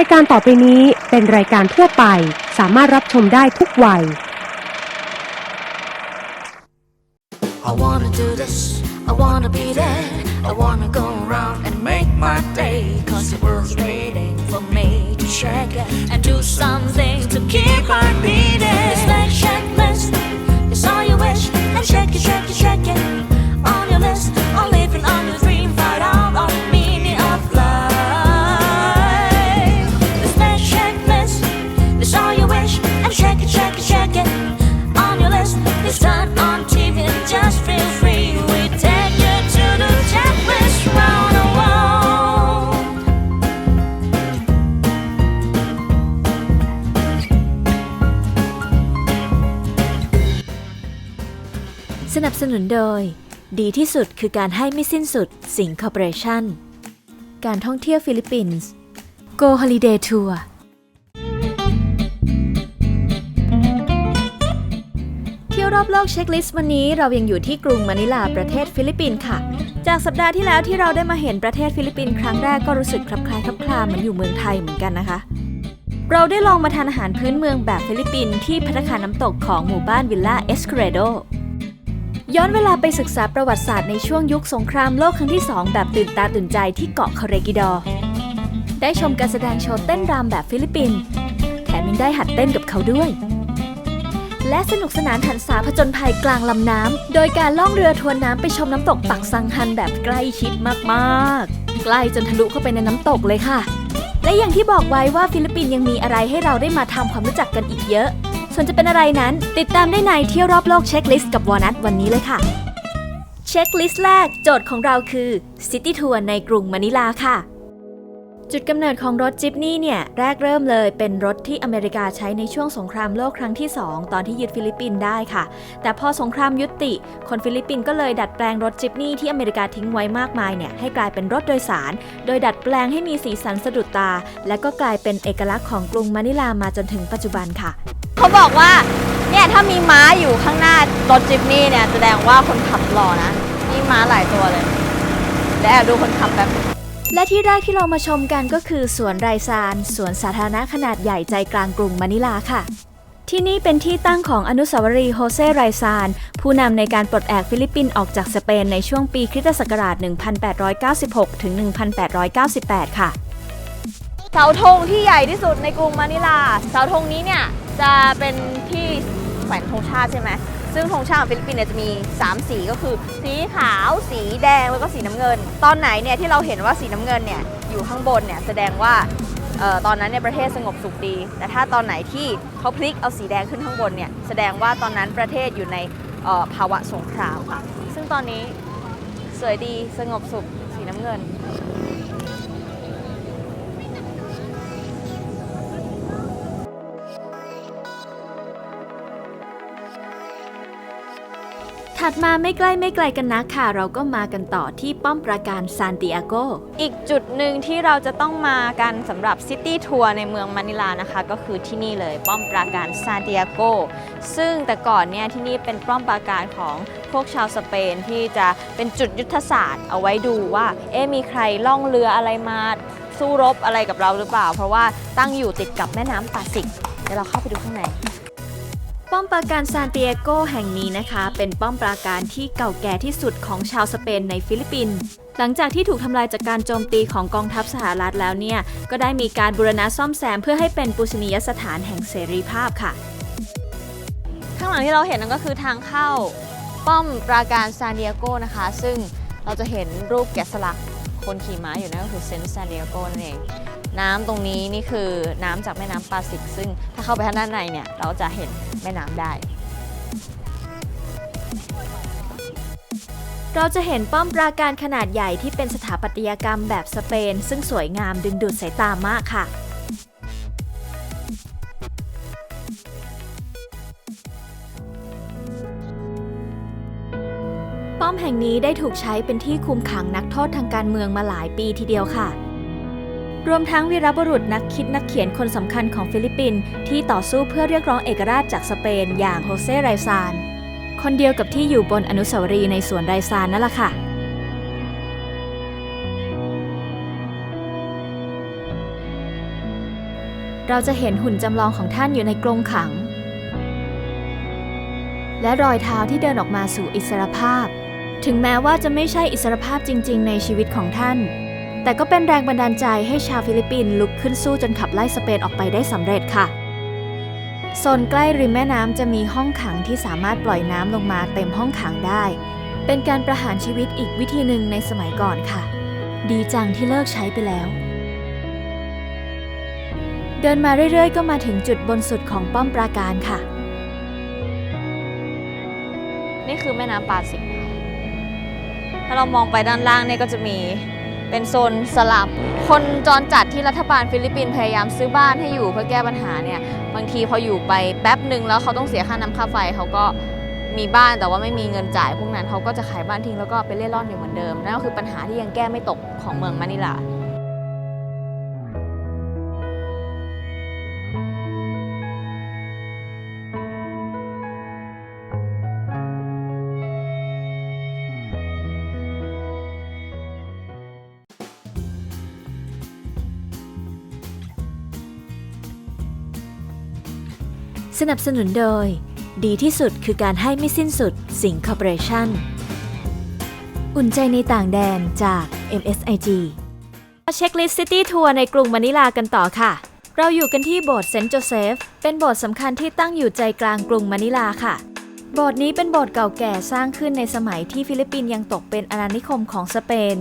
ายการต่อไปนี้เป็นรายการทั่วไป สามารถรับชมได้ทุกวัย I wanna do this, I wanna be there, I wanna go around and make my day. Cause the world's waiting for me to shake it and do something to keep on beating. It's like checklist, it's all you wish, and shake it, shake it, shake it. นุนโดย ดีที่สุดคือการให้ไม่สิ้นสุดสิงคอร์ปอเรชั่น การท่องเที่ยวฟิลิปปินส์ Go Holiday Tour เที่ยวรอบโลกเช็คลิสต์วันนี้เรายังอยู่ที่กรุงมะนิลาประเทศฟิลิปปินส์ค่ะ จากสัปดาห์ที่แล้วที่เราได้มาเห็นประเทศฟิลิปปินส์ครั้งแรกก็รู้สึกคลับคลายคลับคลาเหมือนอยู่เมืองไทยเหมือนกันนะคะ เราได้ลองมาทานอาหารพื้นเมืองแบบฟิลิปปินส์ที่พัตตาคาน้ำตกของหมู่บ้านวิลล่าเอสเคเรโด ย้อนเวลาไปศึกษาประวัติศาสตร์ในช่วงยุคสงครามโลกครั้งที่ 2 แบบตื่นตาตื่นใจที่เกาะคาเรกิดอ ได้ชมการแสดงโชว์เต้นรำแบบฟิลิปปินส์แถมยังได้หัดเต้นกับเขาด้วย และสนุกสนานหันษาผจญภัยกลางลำน้ำ โดยการล่องเรือทวนน้ำไปชมน้ำตกปักซังฮันแบบใกล้ชิดมากๆ ใกล้จนทะลุเข้าไปในน้ำตกเลยค่ะ และอย่างที่บอกไว้ว่าฟิลิปปินส์ยังมีอะไรให้เราได้มาทำความรู้จักกันอีกเยอะ ส่วนจะเป็นอะไรนั้น ติดตามได้ในเที่ยวรอบโลกเช็คลิสต์กับวอนัทวันนี้เลยค่ะ เช็คลิสต์แรกโจทย์ของเราคือซิตี้ทัวร์ในกรุงมะนิลาค่ะ จุดกำเนิดของรถจิปนี่เนี่ยแรกเริ่มเลยเป็นรถที่อเมริกาใช้ในช่วงสงครามโลกครั้งที่ 2 ตอนที่ยึดฟิลิปปินส์ได้ค่ะ แต่พอสงครามยุติ คนฟิลิปปินส์ก็เลยดัดแปลงรถจิปนี่ที่อเมริกาทิ้งไว้มากมายเนี่ยให้กลายเป็นรถโดยสาร โดยดัดแปลงให้มีสีสันสะดุดตา และก็กลายเป็นเอกลักษณ์ของกรุงมะนิลามาจนถึงปัจจุบันค่ะ เขาบอกว่าเนี่ยถ้ามีม้าอยู่ข้างหน้ารถจิปนี่เนี่ยแสดงว่าคนขับหล่อนะนี่ม้าหลายตัวเลยเดี๋ยวแอบดูคนขับแบบ และที่แรกที่เรามาชมกันก็คือสวนไรซานสวนสาธารณะขนาดใหญ่ใจกลางกรุงมะนิลาค่ะ ที่นี่เป็นที่ตั้งของอนุสาวรีย์โฮเซไรซาน ผู้นำในการปลดแอกฟิลิปปินส์ออกจากสเปนในช่วงปีคริสตศักราช 1896 ถึง 1898 ค่ะ เสาธงที่ใหญ่ที่สุดในกรุงมะนิลา เสาธงนี้เนี่ยจะเป็นที่แขวนธงชาติใช่ไหม ซึ่งธงชาติของฟิลิปปินส์เนี่ยจะมี 3 สีก็คือ สีขาว สีแดงแล้วก็สีน้ำเงิน ตอนไหนเนี่ยที่เราเห็นว่าสีน้ำเงินเนี่ยอยู่ข้างบนเนี่ยแสดงว่าออตอนนั้นเนี่ยประเทศสงบสุขดี แต่ถ้าตอนไหนที่เขาพลิกเอาสีแดงขึ้นข้างบนเนี่ยแสดงว่าตอนนั้นประเทศอยู่ในออภาวะสงครามค่ะซึ่งตอนนี้สวยดีสงบสุขสีน้ำเงิน ถัดมาไม่ใกล้ไม่ไกลกันนักค่ะ เราก็มากันต่อที่ป้อมปราการซานติอาโก อีกจุดหนึ่งที่เราจะต้องมากันสำหรับซิตี้ทัวร์ในเมืองมะนิลานะคะ ก็คือที่นี่เลยป้อมปราการซานติอาโก ซึ่งแต่ก่อนเนี่ยที่นี่เป็นป้อมปราการของพวกชาวสเปนที่จะเป็นจุดยุทธศาสตร์ เอาไว้ดูว่า เอ๊ะมีใครล่องเรืออะไรมาสู้รบอะไรกับเราหรือเปล่า เพราะว่าตั้งอยู่ติดกับแม่น้ำปาสิกเดี๋ยวเราเข้าไปดูข้างใน ป้อมปราการซานเติอาโกแห่งนี้นะคะ เป็นป้อมปราการที่เก่าแก่ที่สุดของชาวสเปนในฟิลิปปินส์หลังจากที่ถูกทำลายจากการโจมตีของกองทัพสหรัฐแล้วเนี่ย ก็ได้มีการบูรณะซ่อมแซมเพื่อให้เป็นปูชนียสถานแห่งเสรีภาพค่ะ ข้างหลังที่เราเห็นนั่นก็คือทางเข้าป้อมปราการซานดิเอโกนะคะ ซึ่งเราจะเห็นรูปแกะสลักคนขี่ม้าอยู่นั่นก็คือเซนต์ซานดิเอโกนั่นเอง น้ำตรงนี้นี่คือน้ำจากแม่น้ำปาสิกซึ่งถ้าเข้าไปทางด้านในเนี่ยเราจะเห็นแม่น้ำได้ เราจะเห็นป้อมปราการขนาดใหญ่ที่เป็นสถาปัตยกรรมแบบสเปน ซึ่งสวยงามดึงดูดสายตามากค่ะป้อมแห่งนี้ได้ถูกใช้เป็นที่คุมขังนักโทษทางการเมืองมาหลายปีทีเดียวค่ะ รวมทั้งวีรบุรุษนักคิดนักเขียนคนสำคัญของฟิลิปปินส์ที่ต่อสู้เพื่อเรียกร้องเอกราชจากสเปนอย่างโฮเซไรซาน คนเดียวกับที่อยู่บนอนุสาวรีย์ในสวนไรซานนั่นแหละค่ะเราจะเห็นหุ่นจำลองของท่านอยู่ในกรงขัง และรอยเท้าที่เดินออกมาสู่อิสรภาพ ถึงแม้ว่าจะไม่ใช่อิสรภาพจริง ๆ ในชีวิตของท่าน แต่ก็เป็นแรงบันดาลใจให้ชาวฟิลิปปินส์ลุกขึ้นสู้จนขับไล่สเปนออกไปได้สำเร็จค่ะ โซนใกล้ริมแม่น้ำจะมีห้องขังที่สามารถปล่อยน้ำลงมาเต็มห้องขังได้ เป็นการประหารชีวิตอีกวิธีหนึ่งในสมัยก่อนค่ะ ดีจังที่เลิกใช้ไปแล้ว เดินมาเรื่อยๆ ก็มาถึงจุดบนสุดของป้อมปราการค่ะ นี่คือแม่น้ำปาสิถ้าเรามองไปด้านล่างเนี่ยก็จะมี เป็นโซนสลับ คนจรจัดที่รัฐบาลฟิลิปปินส์พยายามซื้อบ้านให้อยู่เพื่อแก้ปัญหาเนี่ยบางทีพออยู่ไปแป๊บหนึ่งแล้วเขาต้องเสียค่าน้ำค่าไฟเขาก็มีบ้านแต่ว่าไม่มีเงินจ่ายพวกนั้นเขาก็จะขายบ้านทิ้งแล้วก็ไปเล่ร่อนอยู่เหมือนเดิมนั่นก็คือปัญหาที่ยังแก้ไม่ตกของเมืองมะนิลา สนับสนุนโดย ดีที่สุดคือการให้ไม่สิ้นสุดสิงคอร์ปอเรชั่น อุ่นใจในต่างแดนจาก MSIG มาเช็คลิสต์ซิตี้ทัวร์ในกรุงมะนิลากันต่อค่ะ เราอยู่กันที่โบสถ์เซนต์โจเซฟ เป็นโบสถ์สำคัญที่ตั้งอยู่ใจกลางกรุงมะนิลาค่ะ โบสถ์นี้เป็นโบสถ์เก่าแก่สร้างขึ้นในสมัยที่ฟิลิปปินส์ยังตกเป็นอาณานิคมของสเปน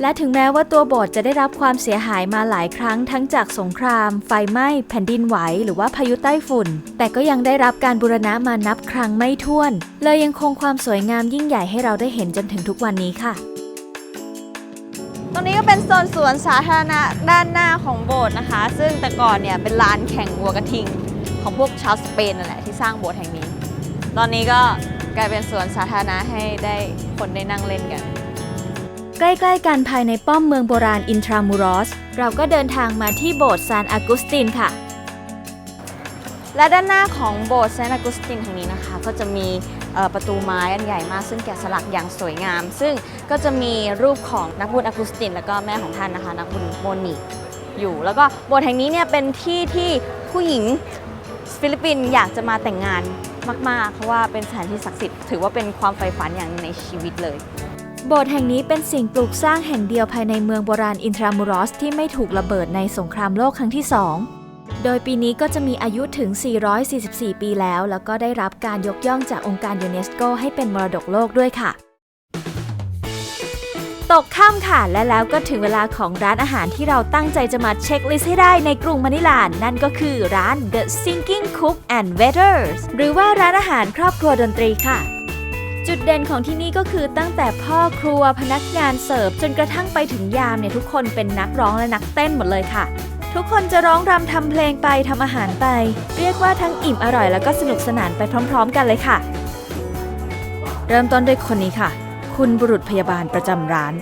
และถึงแม้ว่าตัวโบสถ์จะได้รับความเสียหายมาหลายครั้งทั้งจากสงคราม ไฟไหม้ แผ่นดินไหว หรือว่าพายุใต้ฝุ่น แต่ก็ยังได้รับการบูรณะมานับครั้งไม่ถ้วน เลยยังคงความสวยงามยิ่งใหญ่ให้เราได้เห็นจนถึงทุกวันนี้ค่ะ ตรงนี้ก็เป็นโซนสวนสาธารณะด้านหน้าของโบสถ์นะคะ ซึ่งแต่ก่อนเนี่ยเป็นลานแข่งวัวกระทิง ของพวกชาวสเปนนั่นแหละที่สร้างโบสถ์แห่งนี้ ตอนนี้ก็กลายเป็นสวนสาธารณะให้ได้คนได้นั่งเล่นกัน ใกล้ๆกันภายในป้อมเมืองโบราณอินทรามูรอส เราก็เดินทางมาที่โบสถ์ซานอากุสตินค่ะ และด้านหน้าของโบสถ์เซนต์อกุสตินแห่งนี้นะคะ ก็จะมีประตูไม้อันใหญ่มาก ซึ่งแกะสลักอย่างสวยงาม ซึ่งก็จะมีรูปของนักบุญอากุสติน แล้วก็แม่ของท่านนะคะ นักบุญโมนิอยู่ แล้วก็โบสถ์แห่งนี้เนี่ยเป็นที่ที่ผู้หญิงฟิลิปปินส์อยากจะมาแต่งงานมาก ๆ เพราะว่าเป็นสถานที่ศักดิ์สิทธิ์ถือว่าเป็นความใฝ่ฝันอย่างในชีวิตเลย โบสถ์แห่งนี้เป็นสิ่งปลูกสร้างแห่งเดียวภายในเมืองโบราณอินทรามูรอสที่ไม่ถูกระเบิดในสงครามโลกครั้งที่ 2 โดยปีนี้ก็จะมีอายุถึง 444 ปีแล้ว แล้วก็ได้รับการยกย่องจากองค์การยูเนสโกให้เป็นมรดกโลกด้วยค่ะ ตกค่ำค่ะ และแล้วก็ถึงเวลาของร้านอาหารที่เราตั้งใจจะมาเช็คลิสต์ให้ได้ในกรุงมะนิลา นั่นก็คือร้าน The Singing Cook and Waiters หรือว่าร้านอาหารครอบครัวดนตรีค่ะ จุดเด่นของที่นี่ก็คือตั้งแต่พ่อครัวพนักงานเสิร์ฟจนกระทั่งไปถึงยามเนี่ยทุกคนเป็นนักร้องและนักเต้นหมดเลยค่ะ ทุกคนจะร้องรำทำเพลงไปทำอาหารไป เรียกว่าทั้งอิ่มอร่อยแล้วก็สนุกสนานไปพร้อม ๆ กันเลยค่ะ เริ่มต้นด้วยคนนี้ค่ะ คุณบุรุษพยาบาลประจำร้าน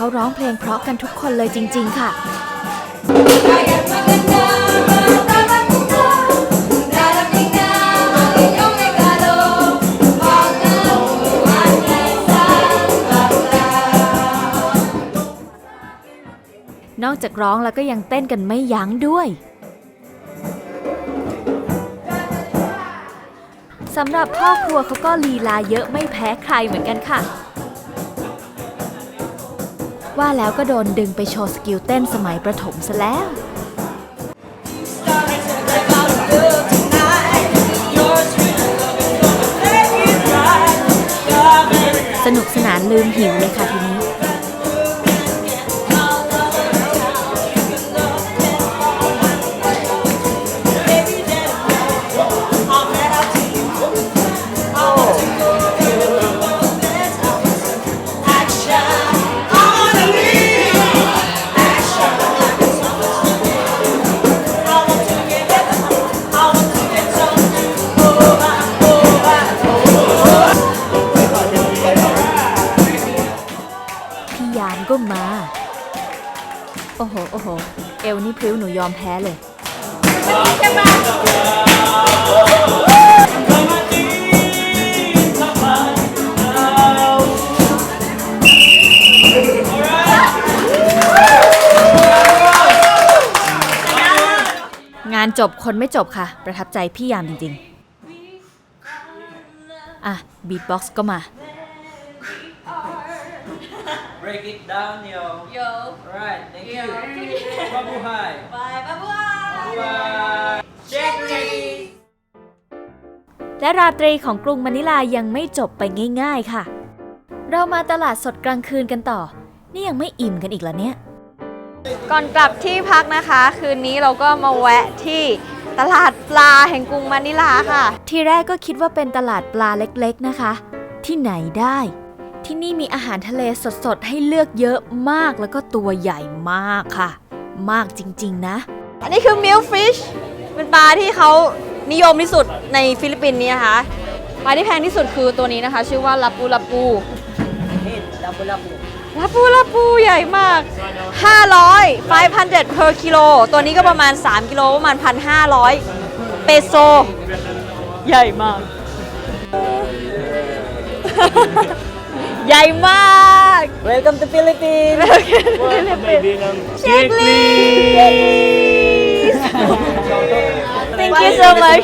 เขาร้องเพลงเพราะกันทุกคนเลยจริง ๆ ค่ะ นอกจากร้องแล้วก็ยังเต้นกันไม่ยั้งด้วยสำหรับพ่อครัวเขาก็ลีลาเยอะไม่แพ้ใครเหมือนกันค่ะ ว่าแล้วก็โดนดึงไปโชว์สกิลเต้นสมัยประถมซะแล้ว สนุกสนานลืมหิวเลยค่ะทีนี้ หเอวนี่พริ้วหนูยอมแพ้เลยงานจบคนไม่จบค่ะ ประทับใจพี่ยามจริงๆ อะ บีทบ็อกซ์ก็มา Break it down, yo. Yo. Alright, thank you. Babu hai. Bye, babu hai. Check please. และราตรีของกรุงมะนิลายังไม่จบไปง่ายๆค่ะ เรามาตลาดสดกลางคืนกันต่อ นี่ยังไม่อิ่มกันอีกเหรอเนี่ย ก่อนกลับที่พักนะคะ คืนนี้เราก็มาแวะที่ตลาดปลาแห่งกรุงมะนิลาค่ะ ทีแรกก็คิดว่าเป็นตลาดปลาเล็กๆนะคะ ที่ไหนได้ ที่นี่มีอาหารทะเลสดๆ ให้เลือกเยอะมากแล้วก็ตัวใหญ่มากค่ะ มากจริงๆนะ อันนี้คือ milk fish เป็นปลาที่เขานิยมที่สุดในฟิลิปปินส์นี่นะคะ ปลาที่แพงที่สุดคือตัวนี้นะคะ ชื่อว่าลาปูลาปู Need double double. ลาปูลาปูใหญ่มาก 500 500 per กิโล ตัวนี้ก็ประมาณ 3 กิโลประมาณ 1,500 เปโซ ใหญ่มาก ใหญ่มาก Welcome to Philippines. Check please Thank you so much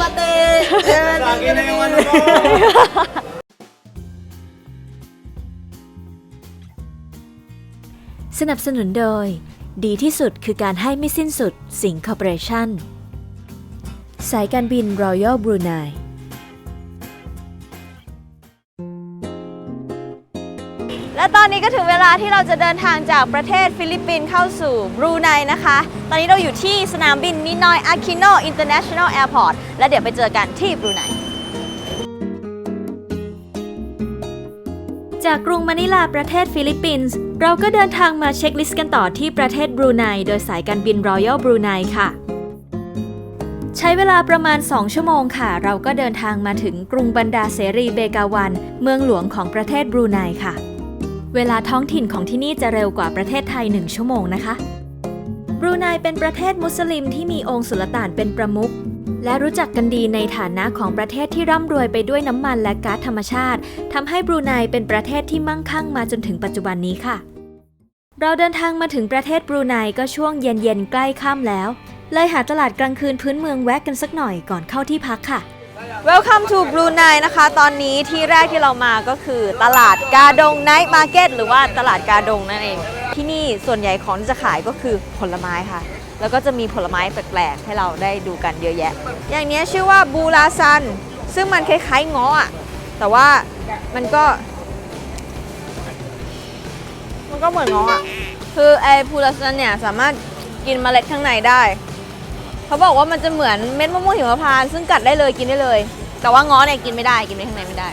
Lagi na yung ano ko. สนับสนุนโดย ดีที่สุดคือการให้ไม่สิ้นสุดสิงคอร์ปอเรชั่น สายการบิน Royal Brunei และตอนนี้ก็ถึงเวลาที่เราจะเดินทางจากประเทศฟิลิปปินส์เข้าสู่บรูไนนะคะ ตอนนี้เราอยู่ที่สนามบินนินอยอาคิโนอินเตอร์เนชั่นแนลแอร์พอร์ตและเดี๋ยวไปเจอกันที่บรูไนจากกรุงมะนิลาประเทศฟิลิปปินส์เราก็เดินทางมาเช็คลิสต์กันต่อที่ประเทศบรูไนโดยสายการบิน Royal Brunei ค่ะ ใช้เวลาประมาณ 2 ชั่วโมงค่ะ เราก็เดินทางมาถึงกรุงบันดาเสรีเบกาวัน เมืองหลวงของประเทศบรูไนค่ะ เวลาท้องถิ่นของที่นี่จะเร็วกว่าประเทศไทย 1 ชั่วโมงนะคะ บรูไนเป็นประเทศมุสลิมที่มีองค์สุลต่านเป็นประมุขและรู้จักกันดีในฐานะของประเทศที่ร่ำรวยไปด้วยน้ำมันและก๊าซธรรมชาติทำให้บรูไนเป็นประเทศที่มั่งคั่งมาจนถึงปัจจุบันนี้ค่ะ เราเดินทางมาถึงประเทศบรูไนก็ช่วงเย็นๆใกล้ค่ำแล้ว เลยหาตลาดกลางคืนพื้นเมืองแวะกันสักหน่อยก่อนเข้าที่พักค่ะ Welcome to Brunei นะคะ ตอนนี้ที่แรกที่เรามาก็คือตลาดกาดง Night Market หรือว่าตลาดกาดงนั่นเอง ที่นี่ส่วนใหญ่ของที่จะขายก็คือผลไม้ค่ะ แล้วก็จะมีผลไม้แปลกๆ ให้เราได้ดูกันเยอะแยะ อย่างนี้ชื่อว่าบูราซัน ซึ่งมันคล้ายๆงาะอะแต่ว่ามันก็ มันก็เหมือนงาะอะคือไอ้บูราซันเนี่ยสามารถกินเมล็ดข้างในได้ เขาบอกว่ามันจะเหมือนเม็ดมะม่วงหิมพานต์ซึ่งกัดได้เลยกินได้เลย แต่ว่าง้อเนี่ยกินไม่ได้กินไปข้างในไม่ได้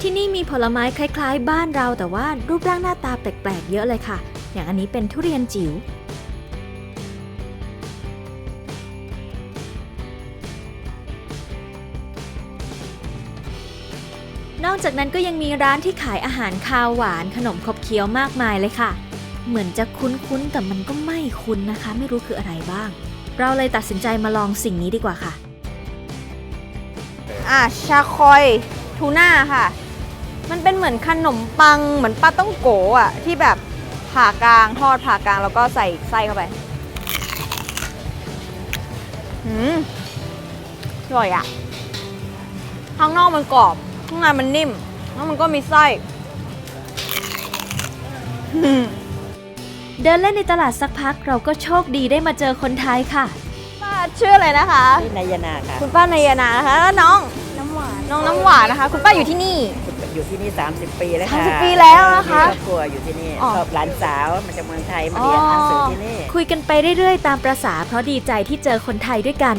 ที่นี่มีผลไม้คล้าย ๆ บ้านเราแต่ว่ารูปร่างหน้าตาแปลกๆ เยอะเลยค่ะ อย่างอันนี้เป็นทุเรียนจิ๋วนอกจากนั้นก็ยังมีร้านที่ขายอาหารคาวหวานขนมขบเคี้ยวมากมายเลยค่ะ เหมือนจะคุ้นๆ แต่มันก็ไม่คุ้นนะคะ ไม่รู้คืออะไรบ้าง เราเลยตัดสินใจมาลองสิ่งนี้ดีกว่าค่ะ อะชาคอยทูน่าค่ะ มันเป็นเหมือนขนมปังเหมือนปลาต้องโกะอะ ที่แบบผ่ากลางทอดผ่ากลางแล้วก็ใส่ไส้เข้าไปหืมอร่อยอะ ข้างนอกมันกรอบ ข้างในมันนิ่ม แล้วมันก็มีไส้หืม เดินเล่นในตลาดสักพักเราก็โชคดีได้มาเจอคนไทยค่ะ ป้าชื่ออะไรนะคะ Ni Nayana ค่ะคุณป้านายนานะคะแล้วน้องน้ำหวานน้องน้ำหวานนะคะ คุณป้าอยู่ที่นี่ อยู่ที่นี่ 30 ปีแล้วค่ะ30ปีแล้วนะคะมีครอบครัวอยู่ที่นี่อ๋อ ชอบหลานสาวมาจากเมืองไทยมาเรียนหนังสือที่นี่คุยกันไปเรื่อยๆตามประษาเพราะดีใจที่เจอคนไทยด้วยกัน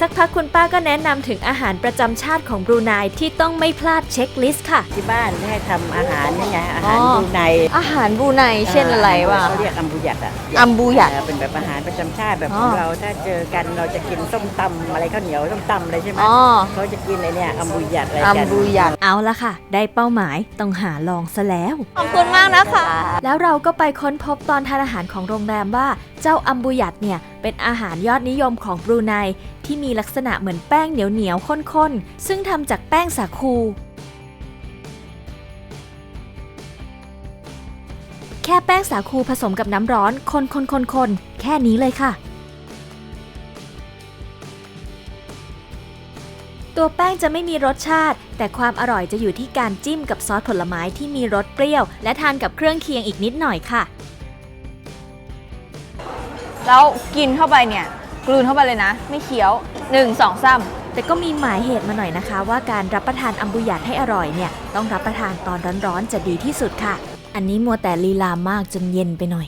สักพักคุณป้าก็แนะนำถึงอาหารประจำชาติของบรูไนที่ต้องไม่พลาดเช็คลิสต์ค่ะ ที่บ้านให้ทำอาหารนี่ไงอาหารอ๋อบรูไนอาหารบรูไนเช่นอะไรวะ เขาเรียกอัมบูยัดอะอัมบูยัดเเป็นแบบอาหารประจำชาติแบบอ๋ขอองเราถ้าเจอกันเราจะกินส้มตำอะไรข้าวเหนียวส้มตำอะไรใช่ไหมอ๋อ เขาจะกินไอเนี่ยอัมบูยัดอะไรอัมกันบูยัด เอาละค่ะ ได้เป้าหมายต้องหาลองซะแล้ว ขอบคุณมากนะคะ แล้วเราก็ไปค้นพบตอนทานอาหารของโรงแรมว่า เจ้าอัมบูยัดเนี่ย เป็นอาหารยอดนิยมของบรูไนที่มีลักษณะเหมือนแป้งเหนียวเหนียวๆข้นๆ ซึ่งทำจากแป้งสาคู แค่แป้งสาคูผสมกับน้ำร้อนคนๆๆๆ แค่นี้เลยค่ะ ตัวแป้งจะไม่มีรสชาติ แต่ความอร่อยจะอยู่ที่การจิ้มกับซอสผลไม้ที่มีรสเปรี้ยว และทานกับเครื่องเคียงอีกนิดหน่อยค่ะ แล้วกินเข้าไปเนี่ย กลืนเข้าไปเลยนะ ไม่เคี้ยว1 2 3แต่ก็มีหมายเหตุมาหน่อยนะคะ ว่าการรับประทานอัมบุยัดให้อร่อยเนี่ยต้องรับประทานตอนร้อนๆจะดีที่สุดค่ะ อันนี้มัวแต่ลีลามากจนเย็นไปหน่อย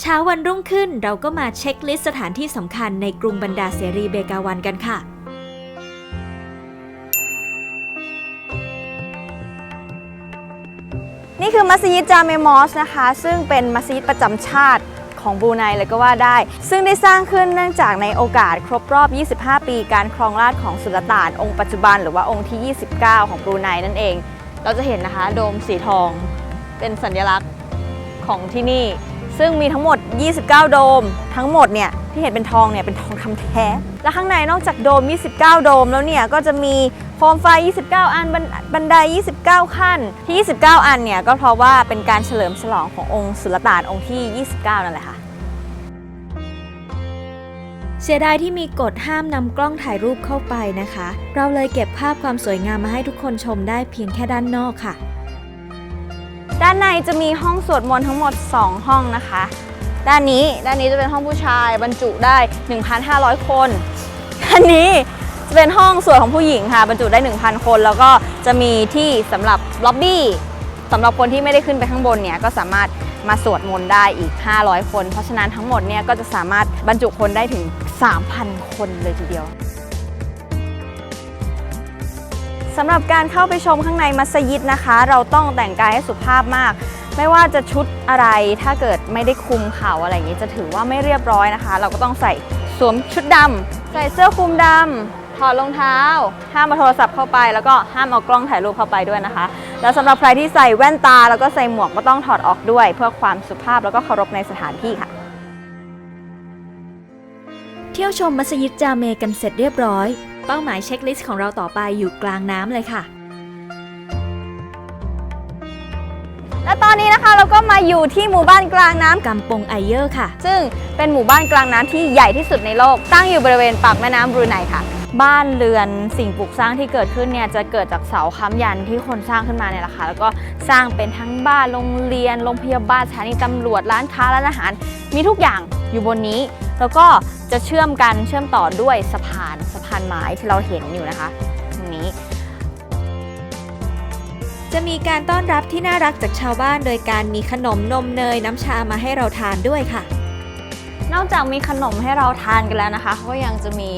เช้าวันรุ่งขึ้นเราก็มาเช็คลิสต์สถานที่สำคัญในกรุงบันดาเสรีเบกาวันกันค่ะนี่คือมัสยิดจาเมมอสนะคะ ซึ่งเป็นมัสยิดประจำชาติ ของบรูไนเลยก็ว่าได้ ซึ่งได้สร้างขึ้นเนื่องจากในโอกาสครบรอบ 25 ปีการครองราชของสุลต่านองค์ปัจจุบันหรือว่าองค์ที่ 29 ของบรูไนนั่นเอง เราจะเห็นนะคะโดมสีทอง เป็นสัญลักษณ์ของที่นี่ ซึ่งมีทั้งหมด 29 โดม ทั้งหมดเนี่ยที่เห็นเป็นทองเนี่ยเป็นทองคำแท้ และข้างในนอกจากโดม 29 โดมแล้วเนี่ยก็จะมี โคมไฟ 29อันบัน บันได 29 ขั้น ที่ 29 อันเนี่ย ก็เพราะว่าเป็นการเฉลิมฉลองขององค์สุลต่านองค์ที่ 29 นั่นแหละค่ะ เสียดายที่มีกฎห้ามนำกล้องถ่ายรูปเข้าไปนะคะ เราเลยเก็บภาพความสวยงามมาให้ทุกคนชมได้เพียงแค่ด้านนอกค่ะ ด้านในจะมีห้องสวดมนต์ทั้งหมด 2 ห้องนะคะ ด้านนี้ ด้านนี้จะเป็นห้องผู้ชายบรรจุได้ 1,500 คน ด้านนี้ จะเป็นห้องสวดของผู้หญิงค่ะบรรจุได้ 1,000 คน แล้วก็จะมีที่สำหรับล็อบบี้สำหรับคนที่ไม่ได้ขึ้นไปข้างบนเนี่ยก็สามารถมาสวดมนต์ได้อีก 500 คน เพราะฉะนั้นทั้งหมดเนี่ยก็จะสามารถบรรจุคนได้ถึง 3,000 คนเลยทีเดียวสำหรับการเข้าไปชมข้างในมัสยิดนะคะ เราต้องแต่งกายให้สุภาพมาก ไม่ว่าจะชุดอะไรถ้าเกิดไม่ได้คลุมเข่าอะไรอย่างนี้จะถือว่าไม่เรียบร้อยนะคะ เราก็ต้องใส่สวมชุดดำใส่เสื้อคลุมดำ ถอดรองเท้า ห้ามเอาโทรศัพท์เข้าไป แล้วก็ห้ามเอากล้องถ่ายรูปเข้าไปด้วยนะคะ แล้วสำหรับใครที่ใส่แว่นตาแล้วก็ใส่หมวกก็ต้องถอดออกด้วย เพื่อความสุภาพแล้วก็เคารพในสถานที่ค่ะ เที่ยวชมมัสยิดจาเมกันเสร็จเรียบร้อย เป้าหมายเช็คลิสต์ของเราต่อไปอยู่กลางน้ำเลยค่ะและตอนนี้นะคะเราก็มาอยู่ที่หมู่บ้านกลางน้ำกำปงไอเยอร์ค่ะ ซึ่งเป็นหมู่บ้านกลางน้ำที่ใหญ่ที่สุดในโลก ตั้งอยู่บริเวณปากแม่น้ำบรูไนค่ะ บ้านเรือนสิ่งปลูกสร้างที่เกิดขึ้นเนี่ยจะเกิดจากเสาค้ำยันที่คนสร้างขึ้นมาเนี่ยแหละค่ะแล้วก็สร้างเป็นทั้งบ้านโรงเรียนโรงพยาบาลสถานีตำรวจร้านค้าร้านอาหาร มีทุกอย่างอยู่บนนี้ แล้วก็จะเชื่อมกันเชื่อมต่อด้วยสะพานสะพานไม้ที่เราเห็นอยู่นะคะตรงนี้ จะมีการต้อนรับที่น่ารักจากชาวบ้าน โดยการมีขนมนมเนยน้ำชามาให้เราทานด้วยค่ะ นอกจากมีขนมให้เราทานกันแล้วนะคะเขาก็ยังจะมี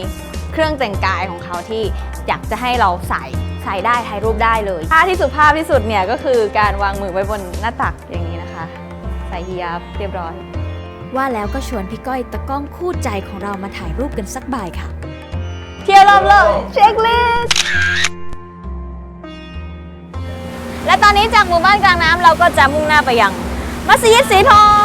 เครื่องแต่งกายของเขาที่อยากจะให้เราใส่ใส่ได้ถ่ายรูปได้เลยท่าที่สุภาพที่สุดเนี่ยก็คือการวางมือไว้บนหน้าตักอย่างนี้นะคะ ใส่ฮิญาบเรียบร้อย ว่าแล้วก็ชวนพี่ก้อยตะก้องคู่ใจของเรามาถ่ายรูปกันสักบ่ายค่ะ เที่ยวรอบโลกเช็คลิสต์และตอนนี้จากหมู่บ้านกลางน้ำเราก็จะมุ่งหน้าไปยังมัสยิดสีทอง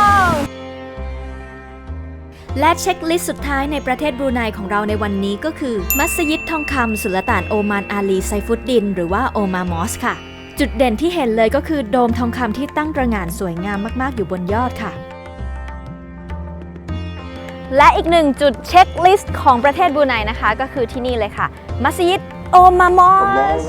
และเช็คลิสต์สุดท้ายในประเทศบรูไนของเราในวันนี้ก็คือ มัสยิดทองคำสุลต่านโอมานอาลีไซฟุดดิน หรือว่าโอมามอสค่ะ จุดเด่นที่เห็นเลยก็คือโดมทองคำที่ตั้งระงานสวยงามมาก ๆ อยู่บนยอดค่ะ และอีกหนึ่งจุดเช็คลิสต์ของประเทศบรูไนนะคะ ก็คือที่นี่เลยค่ะ มัสยิดโอมามอส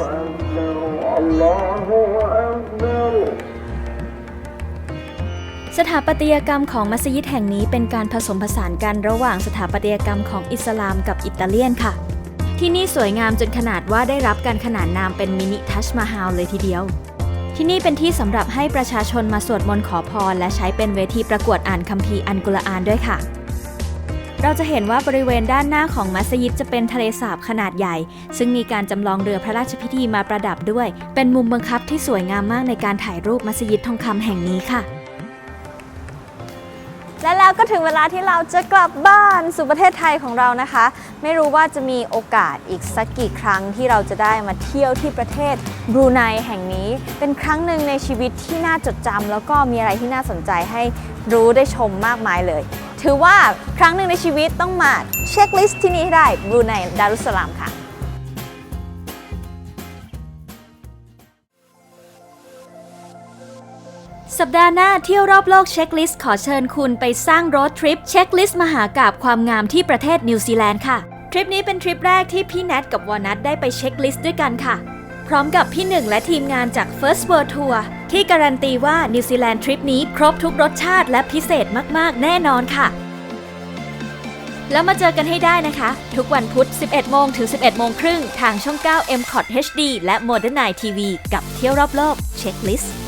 สถาปัตยกรรมของมัสยิดแห่งนี้เป็นการผสมผสานกันระหว่างสถาปัตยกรรมของอิสลามกับอิตาเลียนค่ะ ที่นี่สวยงามจนขนาดว่าได้รับการขนานนามเป็นมินิทัชมาฮาลเลยทีเดียว ที่นี่เป็นที่สำหรับให้ประชาชนมาสวดมนต์ขอพร และใช้เป็นเวทีประกวดอ่านคัมภีร์อันกุรอานด้วยค่ะ เราจะเห็นว่าบริเวณด้านหน้าของมัสยิดจะเป็นทะเลสาบขนาดใหญ่ ซึ่งมีการจำลองเรือพระราชพิธีมาประดับด้วย เป็นมุมบังคับที่สวยงามมากในการถ่ายรูปมัสยิดทองคำแห่งนี้ค่ะ และแล้วก็ถึงเวลาที่เราจะกลับบ้านสู่ประเทศไทยของเรานะคะ ไม่รู้ว่าจะมีโอกาสอีกสักกี่ครั้งที่เราจะได้มาเที่ยวที่ประเทศบรูไนแห่งนี้ เป็นครั้งหนึ่งในชีวิตที่น่าจดจำแล้วก็มีอะไรที่น่าสนใจให้รู้ได้ชมมากมายเลย ถือว่าครั้งหนึ่งในชีวิตต้องมาเช็คลิสต์ที่นี่ให้ได้บรูไนดารุสสลามค่ะ สัปดาห์หน้าเที่ยวรอบโลกเช็คลิสต์ขอเชิญคุณไปสร้างรถทริปเช็คลิสต์มหากาบความงามที่ประเทศนิวซีแลนด์ค่ะ ทริปนี้เป็นทริปแรกที่พี่แนทกับวอนัทได้ไปเช็คลิสต์ด้วยกันค่ะ พร้อมกับพี่หนึ่งและทีมงานจาก First World Tour ที่การันตีว่านิวซีแลนด์ทริปนี้ครบทุกรสชาติและพิเศษมากๆ แน่นอนค่ะ แล้วมาเจอกันให้ได้นะคะ ทุกวันพุธ 11 โมงถึง 11 โมงครึ่งทางช่อง 9 m c o t HD และ Modern Night TV กับเที่ยวรอบโลกเช็คลิสต์